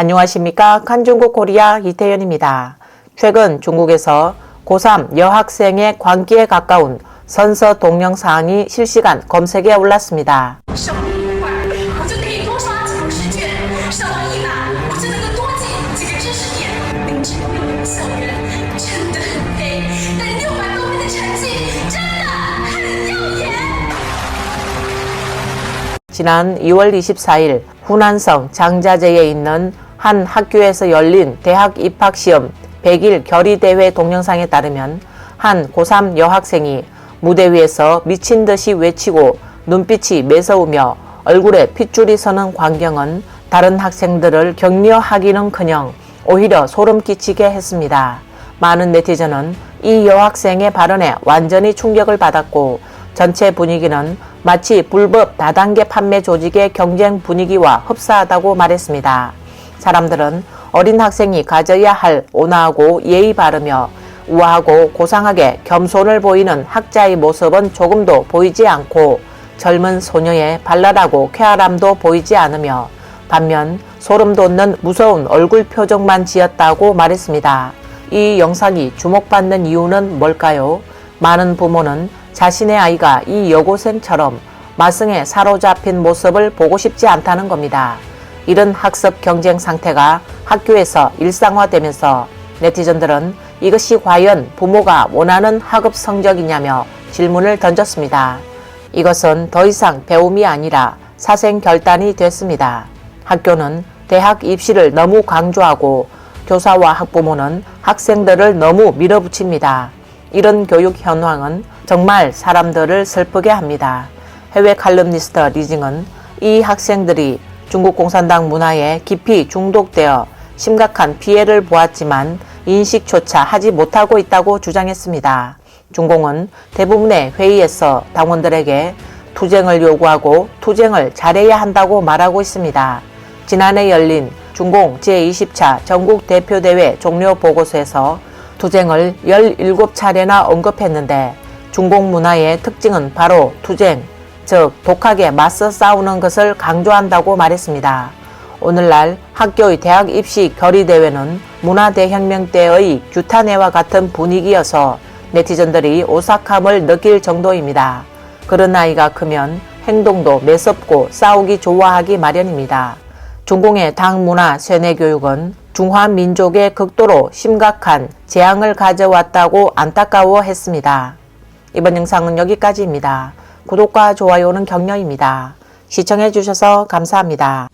안녕하십니까. 칸중국 코리아 이태현입니다. 최근 중국에서 고3 여학생의 광기에 가까운 선서 동영상이 실시간 검색에 올랐습니다. 지난 2월 24일 후난성 장자재에 있는 한 학교에서 열린 대학 입학 시험 100일 결의대회 동영상에 따르면 한 고3 여학생이 무대 위에서 미친 듯이 외치고 눈빛이 매서우며 얼굴에 핏줄이 서는 광경은 다른 학생들을 격려하기는 커녕 오히려 소름 끼치게 했습니다. 많은 네티즌은 이 여학생의 발언에 완전히 충격을 받았고 전체 분위기는 마치 불법 다단계 판매 조직의 경쟁 분위기와 흡사하다고 말했습니다. 사람들은 어린 학생이 가져야 할 온화하고 예의 바르며 우아하고 고상하게 겸손을 보이는 학자의 모습은 조금도 보이지 않고 젊은 소녀의 발랄하고 쾌활함도 보이지 않으며 반면 소름 돋는 무서운 얼굴 표정만 지었다고 말했습니다. 이 영상이 주목받는 이유는 뭘까요? 많은 부모는 자신의 아이가 이 여고생처럼 마승에 사로잡힌 모습을 보고 싶지 않다는 겁니다. 이런 학습 경쟁 상태가 학교에서 일상화되면서 네티즌들은 이것이 과연 부모가 원하는 학업 성적이냐며 질문을 던졌습니다. 이것은 더 이상 배움이 아니라 사생 결단이 됐습니다. 학교는 대학 입시를 너무 강조하고 교사와 학부모는 학생들을 너무 밀어붙입니다. 이런 교육 현황은 정말 사람들을 슬프게 합니다. 해외 칼럼니스트 리징은 이 학생들이 중국 공산당 문화에 깊이 중독되어 심각한 피해를 보았지만 인식조차 하지 못하고 있다고 주장했습니다. 중공은 대부분의 회의에서 당원들에게 투쟁을 요구하고 투쟁을 잘해야 한다고 말하고 있습니다. 지난해 열린 중공 제20차 전국 대표대회 종료 보고서에서 투쟁을 17차례나 언급했는데 중공 문화의 특징은 바로 투쟁, 즉 독하게 맞서 싸우는 것을 강조한다고 말했습니다. 오늘날 학교의 대학 입시 결의 대회는 문화대혁명 때의 규탄회와 같은 분위기여서 네티즌들이 오싹함을 느낄 정도입니다. 그런 아이가 크면 행동도 매섭고 싸우기 좋아하기 마련입니다. 중공의 당 문화 세뇌 교육은 중화 민족의 극도로 심각한 재앙을 가져왔다고 안타까워했습니다. 이번 영상은 여기까지입니다. 구독과 좋아요는 격려입니다. 시청해 주셔서 감사합니다.